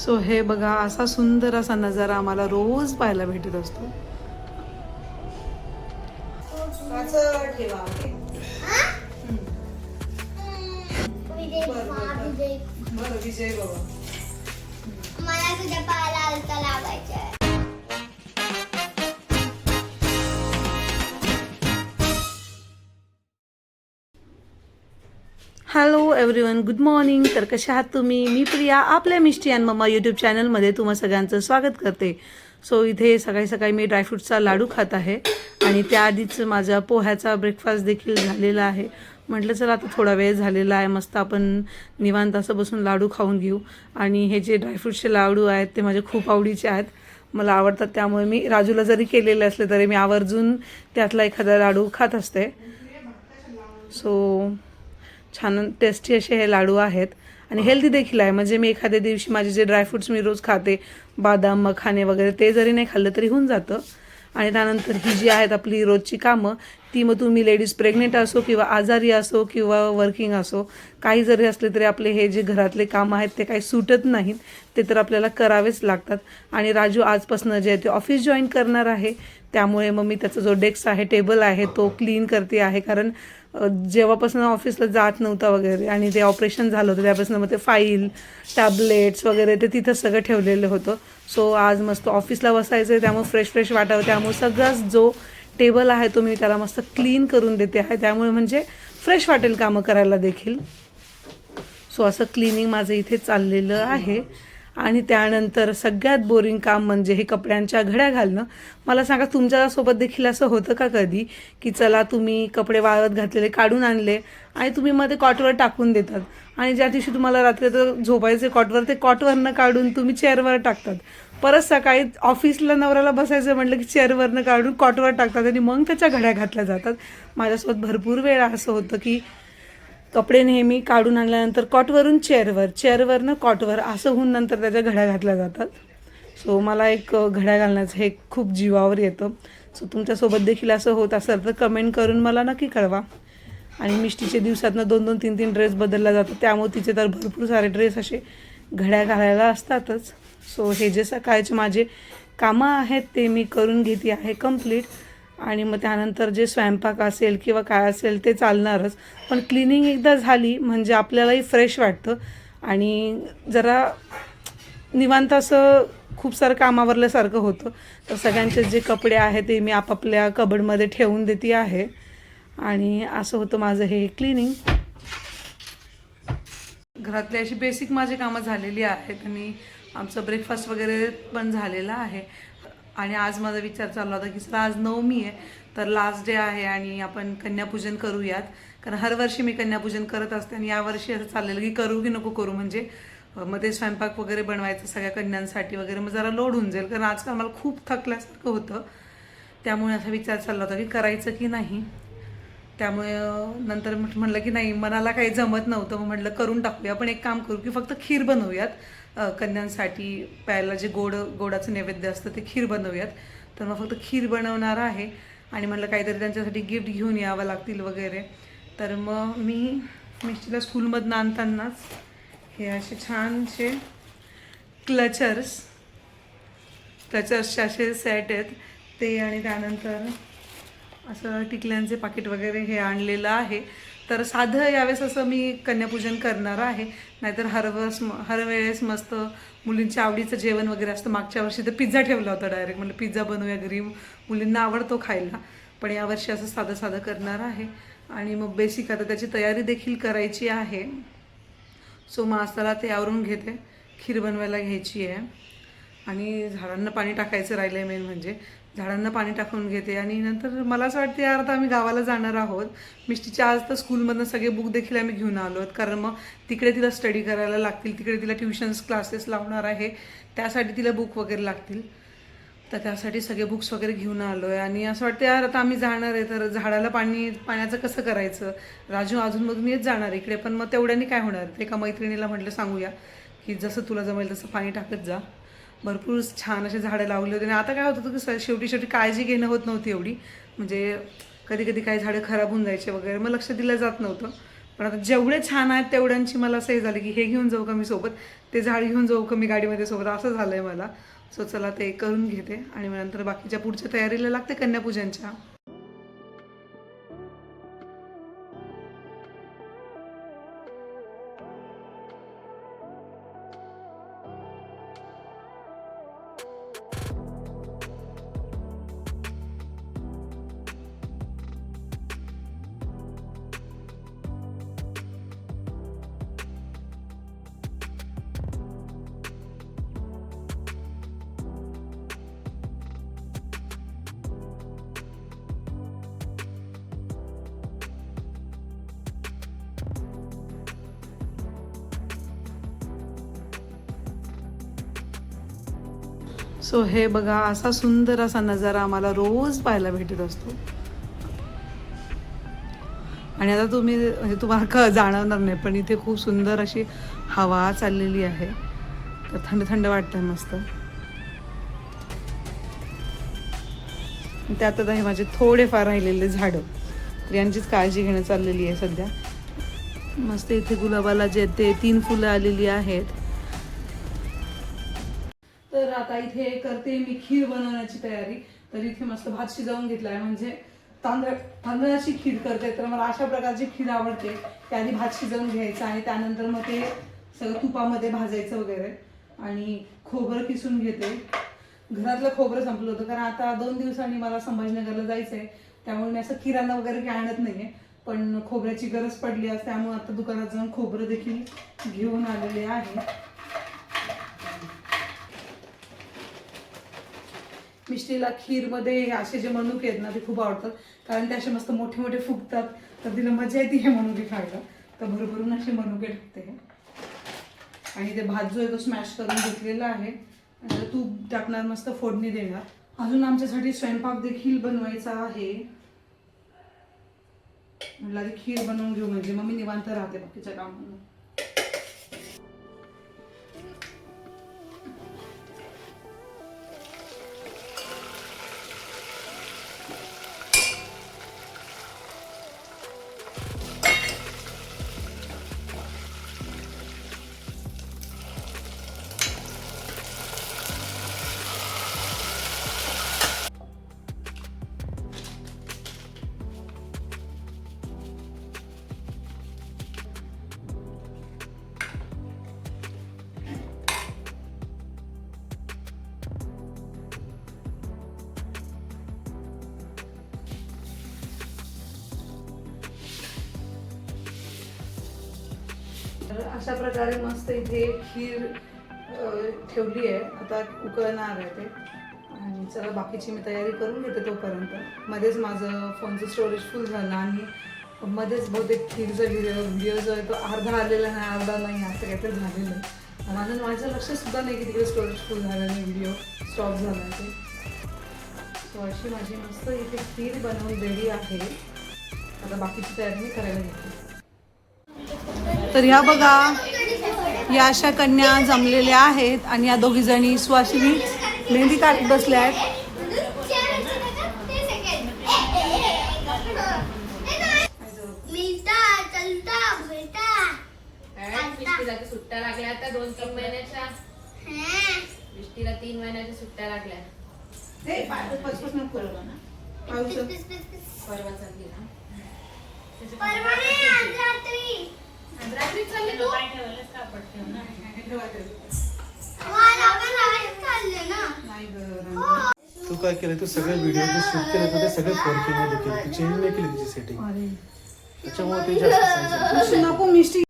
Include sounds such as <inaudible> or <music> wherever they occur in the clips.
So हे बघा असा सुंदर असा नजारा आम्हाला रोज पाहायला भेटत असतो. विजय बाबा मला तुझ्या पायाला अलता लावायचा हॅलो एव्हरीवन गुड मॉर्निंग तर कशा आहात तुम्ही? मी प्रिया आपल्या मिष्टी अँड मम्मा यूट्यूब चॅनलमध्ये तुम्हा सगळ्यांचं स्वागत करते. सो इथे सकाळी सकाळी मी ड्रायफ्रूटचा लाडू खात आहे. आणि त्याआधीच माझा पोह्याचा ब्रेकफास्ट देखील झालेला आहे. म्हटलं चला आता थोडा वेळ झालेला आहे. मस्त आपण निवांत असं बसून लाडू खाऊन घेऊ. आणि हे जे ड्रायफ्रूटचे लाडू आहेत ते माझे खूप आवडीचे आहेत. मला आवडतात त्यामुळे मी राजूला जरी केलेले असले तरी मी आवर्जून त्यातला एखादा लाडू खात असते. सो छान टेस्टी असे हे लाडू आहेत. आणि हेल्दी देखील आहे. म्हणजे मी एखाद्या दिवशी माझे जे ड्रायफ्रुट्स मी रोज खाते बदाम मखाने वगैरे ते जरी नाही खाल्लं तरी होऊन जातं. आणि त्यानंतर ही जी आहेत आपली रोजची कामं ती मग तुम्ही लेडीज प्रेग्नेंट असो किंवा आजारी असो किंवा वर्किंग असो काही जरी असले तरी आपले हे जे घरातले कामं आहेत ते काही सुटत नाहीत. ते तर आपल्याला करावेच लागतात. आणि राजू आजपासून जे आहे ते ऑफिस जॉईन करणार आहे. त्यामुळे मग मी त्याचा जो डेस्क आहे टेबल आहे तो क्लीन करते आहे. कारण जेव्हापासून ऑफिसला जात नव्हता वगैरे आणि ते ऑपरेशन झालं होतं त्यापासून मग ते फाईल टॅबलेट्स वगैरे ते तिथं सगळं ठेवलेलं होतं. सो आज मस्त ऑफिसला बसायचं आहे त्यामुळे फ्रेश फ्रेश वाटावं. त्यामुळे सगळाच जो टेबल आहे तो मी त्याला मस्त क्लीन करून देते आहे. त्यामुळे म्हणजे फ्रेश वाटेल कामं करायला देखील. सो असं क्लिनिंग माझं इथे चाललेलं आहे. आणि त्यानंतर सगळ्यात बोरिंग काम म्हणजे हे कपड्यांच्या घड्या घालणं. मला सांगा तुमच्यासोबत देखील असं होतं का कधी? की चला तुम्ही कपडे वाळत घातलेले काढून आणले आणि तुम्ही मग ते कॉटवर टाकून देतात. आणि ज्या दिवशी तुम्हाला रात्री तर झोपायचे कॉटवर ते कॉटवरनं काढून तुम्ही चेअरवर टाकतात. परत सकाळी ऑफिसला नवऱ्याला बसायचं म्हटलं की चेअरवरनं काढून कॉटवर टाकतात आणि मग त्याच्या घड्या घातल्या जातात. माझ्यासोबत भरपूर वेळा असं होतं की कपडे नेहमी काढून आणल्यानंतर कॉटवरून चेअरवर चेअरवरनं कॉटवर असं होऊन नंतर त्याच्या घड्या घातल्या जातात. सो मला एक घड्या घालण्याचं हे खूप जीवावर येतं. सो तुमच्यासोबत देखील असं होत असेल तर कमेंट करून मला नक्की कळवा. आणि मिष्टीचे दिवसातनं दोन दोन तीन तीन ड्रेस बदलला जातो त्यामुळे तिचे तर भरपूर सारे ड्रेस असे घड्या घालायला असतातच. सो हे जे सकाळचे माझे कामं आहेत ते मी करून घेते आहे कंप्लीट आणि मग त्यानंतर जे स्वयंपाक असेल किंवा काय असेल ते चालणारच. पण क्लिनिंग एकदा झाली म्हणजे आपल्यालाही फ्रेश वाटतं. आणि जरा निवांत असं खूप सारं कामावरल्यासारखं होतं. तर सगळ्यांचे जे कपडे आहेत ते मी आपापल्या कबडमध्ये ठेवून देते आहे. आणि असं होतं माझं हे क्लिनिंग घरातली अशी बेसिक माझी कामं झालेली आहेत. आणि आमचं ब्रेकफास्ट वगैरे पण झालेलं आहे. आणि आज माझा विचार चालला होता की चला आज नवमी आहे तर लास्ट डे आहे आणि आपण कन्यापूजन करूयात. कारण हर वर्षी मी कन्यापूजन करत असते आणि यावर्षी असं चाललेलं की करू की नको करू. म्हणजे मध्ये मग ते स्वयंपाक वगैरे बनवायचं सगळ्या कन्यांसाठी वगैरे मग जरा लोड होऊन जाईल. कारण आजकाल मला खूप थकल्यासारखं होतं. त्यामुळे असा विचार चालला होता की करायचं की नाही? त्यामुळे नंतर म्हट- म्हणलं की नाही मनाला काही जमत नव्हतं. मग म्हटलं करून टाकूया. आपण एक काम करू की फक्त खीर बनवूयात. कन्यांसाठी प्यायला जे गोड गोडाचं नैवेद्य असतं ते खीर बनवूयात. तर मग फक्त खीर बनवणार आहे. आणि म्हटलं काहीतरी त्यांच्यासाठी गिफ्ट घेऊन यावं लागतील वगैरे. तर मग मी मिस्टीला स्कूलमधनं आणतानाच हे असे छानसे क्लचर्स क्लचर्सचे असे सेट आहेत. ते आणि त्यानंतर असं टिकल्यांचे पाकिट वगैरे हे आणलेलं आहे. तर साधं यावेळेस असं मी कन्यापूजन करणार आहे. नाहीतर हर वर्ष हर वेळेस मस्त मुलींच्या आवडीचं जेवण वगैरे असतं. मागच्या वर्षी तर पिझ्झा ठेवला होता डायरेक्ट म्हणजे पिझ्झा बनवूया घरी. मुलींना आवडतो खायला. पण यावर्षी असं साधं साधं करणार आहे. आणि मग बेसिक आता त्याची तयारी देखील करायची आहे. सो मग ते आवरून घेते. खीर बनवायला घ्यायची आहे. आणि झाडांना पाणी टाकायचं राहिलं आहे मेन म्हणजे. झाडांना पाणी टाकून घेते आणि नंतर मला असं वाटते यार आता आम्ही गावाला जाणार आहोत. मिष्टीच्या आज तर स्कूलमधनं सगळे बुक देखील आम्ही घेऊन आलो आहोत कारण मग तिकडे तिला स्टडी करायला लागतील. तिकडे तिला ट्युशन्स क्लासेस लावणार आहे. त्यासाठी तिला बुक वगैरे लागतील. तर त्यासाठी सगळे बुक्स वगैरे घेऊन आलो आहे आणि असं वाटतं यार आता आम्ही जाणार आहे. तर झाडाला पाणी पाण्याचं कसं करायचं? राजू अजूनमधून येत जाणार इकडे. पण मग तेवढ्याने काय होणार? ते एका मैत्रिणीला म्हटलं सांगूया की जसं तुला जमेल तसं पाणी टाकत जा. भरपूर छान असे झाडं लावले होते. आणि आता काय होत होतं की शेवटी शेवटी काळजी घेणं होत नव्हती एवढी. म्हणजे कधी कधी काही झाडं खराब होऊन जायचे वगैरे. मग लक्ष दिलं जात नव्हतं. पण आता जेवढे छान आहेत तेवढ्यांची मला असं हे झालं की हे घेऊन जाऊ का मी सोबत? ते झाड घेऊन जाऊ का मी गाडीमध्ये सोबत? असं झालं आहे मला. सो चला ते करून घेते. आणि मग नंतर बाकीच्या पुढच्या तयारीला लागते कन्यापूजनच्या. सो हे बघा असा सुंदर असा नजारा आम्हाला रोज पाहायला भेटत असतो. आणि आता तुम्ही म्हणजे तुम्हाला क जाणवणार नाही पण इथे खूप सुंदर अशी हवा चाललेली आहे. तर थंड थंड वाटतं मस्त. त्यात आता हे माझे थोडेफार राहिलेले झाडं. तर यांचीच काळजी घेणं चाललेली आहे सध्या. मस्त इथे गुलाबाला जे ते तीन फुलं आलेली आहेत. आता इथे करते मी खीर बनवण्याची तयारी. तर इथे मस्त भात शिजवून घेतलाय. म्हणजे तांदळ तांदळाची खीर करते. तर मला अशा प्रकारची खीर आवडते त्याआधी आधी भात शिजवून घ्यायचं आणि त्यानंतर मग ते सगळं तुपामध्ये भाजायचं वगैरे. आणि खोबरं किसून घेते. घरातलं खोबरं संपलं होतं. कारण आता दोन दिवसांनी मला संभाजीनगरला जायचं आहे त्यामुळे मी असं किराणा वगैरे काही आणत नाहीये. पण खोबऱ्याची गरज पडली असते. त्यामुळे आता दुकानात जाऊन खोबरं देखील घेऊन आलेले आहे. मिष्टीला खीरमध्ये असे जे मनुके आहेत ना ते खूप आवडतात. कारण ते असे मस्त मोठे मोठे फुगतात तर तिला मजा येते हे मनुके खायला. तर भरभरून असे मनुके टाकते हे. आणि ते भात जो आहे तो स्मॅश करून घेतलेला आहे. तूप टाकणार मस्त फोडणी देणार अजून आमच्यासाठी स्वयंपाक देखील बनवायचा आहे. म्हटलं आधी खीर बनवून घेऊ म्हणजे मग मी निवांत राहते बाकीच्या कामांना तर अशा प्रकारे मस्त इथे खीर ठेवली आहे. आता उकळणार आहे ते. आणि चला बाकीची मी तयारी करून घेते तोपर्यंत. मध्येच माझं फोनचं स्टोरेज फुल झालं आणि मध्येच बहुतेक खीरचा व्हिडिओ व्हिडिओ जो आहे तो अर्धा आलेला नाही अर्धा नाही असं काहीतरी झालेलं आहे. माझं माझं लक्ष सुद्धा नाही की तिकडे स्टोरेज फुल झालं नाही व्हिडिओ स्टॉप झाला आहे ते. सो अशी माझी मस्त इथे खीर बनवून दिली आहे. आता बाकीची तयारी मी करायला घेते. तर ह्या बघा या अशा कन्या जमलेल्या आहेत आणि या दोघी जणी सुवासिनी मेहंदी काढत बसल्या आहेत सुट्ट्या लागल्या आता दोन तीन महिन्याच्या हा. मिष्टीला तीन महिन्याच्या सुट्ट्या लागल्या. परवा चालली ना रात्री. चालली तू? ना. काय केलं? तू सगळे व्हिडिओ जे शूट केले होते ते सगळे फोर के मध्ये केले. तू चेंज नाही केली तिची सेटिंग. त्याच्यामुळे ते जास्त <laughs> नको मिष्टी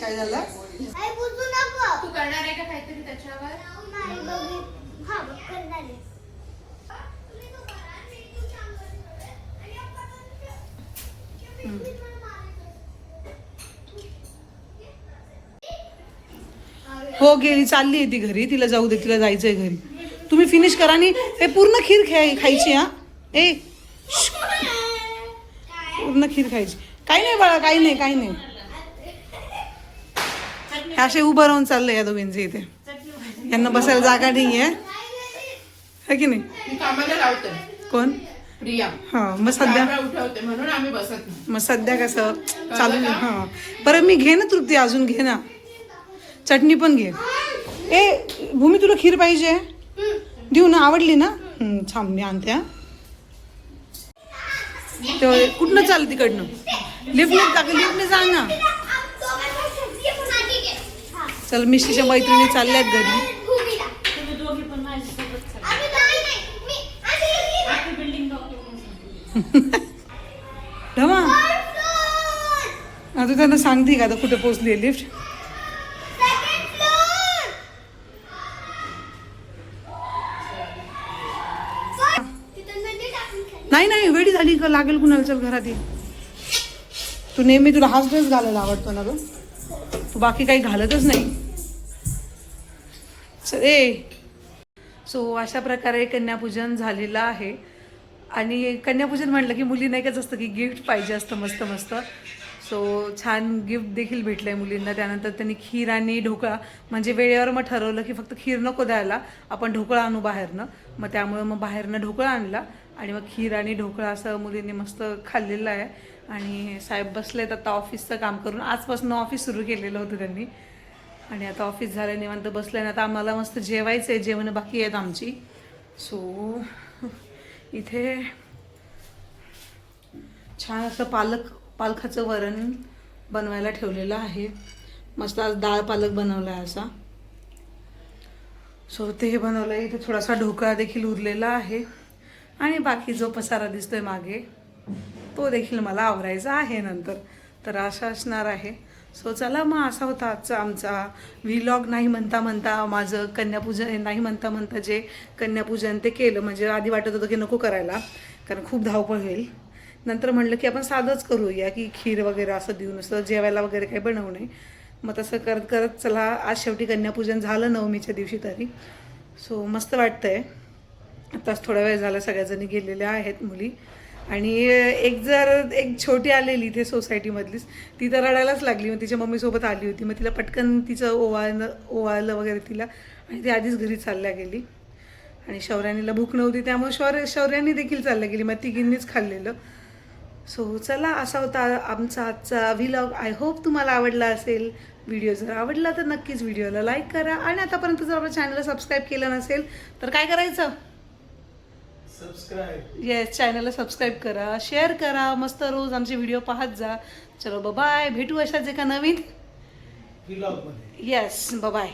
काय झालं. तू करणार आहे का काहीतरी त्याच्यावर? नाही, बघू. हा, बघ, करणार आहे. हो गेली चालली आहे ती घरी. तिला जाऊ दे तिला जायचंय घरी. तुम्ही फिनिश करा आणि हे पूर्ण खीर खाय खायची हा? ए पूर्ण खीर खायची. काही नाही बाळा काही नाही काही नाही. हे असे उभं राहून चाललंय या दोघींचे इथे. यांना बसायला जागा नाही आहे है की नाही? कोण? प्रिया. हा मग सध्या? कॅमेरा उठवते म्हणून आम्ही बसत नाही. मग सध्या कसं? चालू हा. बरं मी घे ना तृप्ती अजून घे ना. चटणी पण घे. ए भूमी तुला खीर पाहिजे? देऊ ना आवडली ना? हं, थांब मी आणते हा. कुठनं चाल तिकडनं? लिफ्टने टाक लिफ्टने जा ना. चल मिशीच्या मैत्रिणी चालल्यात घरी. धमा. आता त्यांना सांगते का आता कुठे पोचली लिफ्ट? नाही नाही वेळी झाली का? लागेल कुणाला? चल घरात ये. तू नेहमी तुला हाच ड्रेस घालायला आवडतो ना गं? तू बाकी काही घालतच नाही. ए. सो अशा प्रकारे कन्यापूजन झालेलं आहे. आणि कन्यापूजन म्हटलं की मुलींना एकच असतं की गिफ्ट पाहिजे असतं मस्त मस्त. सो छान गिफ्ट देखील भेटलं आहे मुलींना. त्यानंतर त्यांनी खीर आणि ढोकळा. म्हणजे वेळेवर मग ठरवलं की फक्त खीर नको द्यायला. आपण ढोकळा आणू बाहेरनं. मग त्यामुळे मग बाहेरनं ढोकळा आणला. आणि मग खीर आणि ढोकळा असं मुलींनी मस्त खाल्लेलं आहे. आणि साहेब बसलेत आता ऑफिसचं काम करून. आजपासून ऑफिस सुरू केलेलं होतं त्यांनी. आणि आता ऑफिस झालं निवांत बसलं आणि आता आम्हाला मस्त जेवायचं आहे जेवण बाकी आहेत आमची. सो इथे छान असं पालक पालखाचं वरण बनवायला ठेवलेलं आहे. मस्त आज डाळ पालक बनवला आहे असा. सो ते हे बनवलं आहे इथे थोडासा ढोकळा देखील उरलेला आहे. आणि बाकी जो पसारा दिसतोय मागे तो देखील मला आवरायचा आहे नंतर. तर असा असणार आहे. सो चला मग असा होता आजचा आमचा व्हिलॉग नाही म्हणता म्हणता माझं कन्यापूजन नाही म्हणता म्हणता जे कन्यापूजन ते केलं. म्हणजे आधी वाटत होतं की नको करायला कारण खूप धावपळ होईल. नंतर म्हणलं की आपण साधंच करूया की खीर वगैरे असं देऊन असं जेवायला वगैरे काही बनवू नये. मग तसं करत करत चला आज शेवटी कन्यापूजन झालं नवमीच्या दिवशी तरी. सो मस्त वाटतंय. आताच थोडा वेळ झाला सगळ्याजणी गेलेल्या आहेत मुली. आणि एक जर एक छोटी आलेली इथे सोसायटीमधलीच ती तर रडायलाच लागली. मग तिच्या मम्मीसोबत आली होती. मग तिला पटकन तिचं ओवाळणं ओवाळलं वगैरे तिला. आणि ती आधीच घरी चालल्या गेली. आणि शौर्यानीला भूक नव्हती. त्यामुळे शौर्य शौर्यानी देखील चालल्या गेली. मग तिघींनीच खाल्लेलं. सो चला असा होता आमचा आजचा व्हिलॉग आय होप तुम्हाला आवडला असेल व्हिडिओ जर आवडला तर नक्कीच व्हिडिओला लाईक करा. आणि आतापर्यंत जर आपल्या चॅनलला सबस्क्राईब केलं नसेल तर काय करायचं? येस चॅनलला सबस्क्राईब करा शेअर करा मस्त रोज आमचे व्हिडिओ पाहत जा. चलो बाय भेटू अशाच एका नवीन येस बाय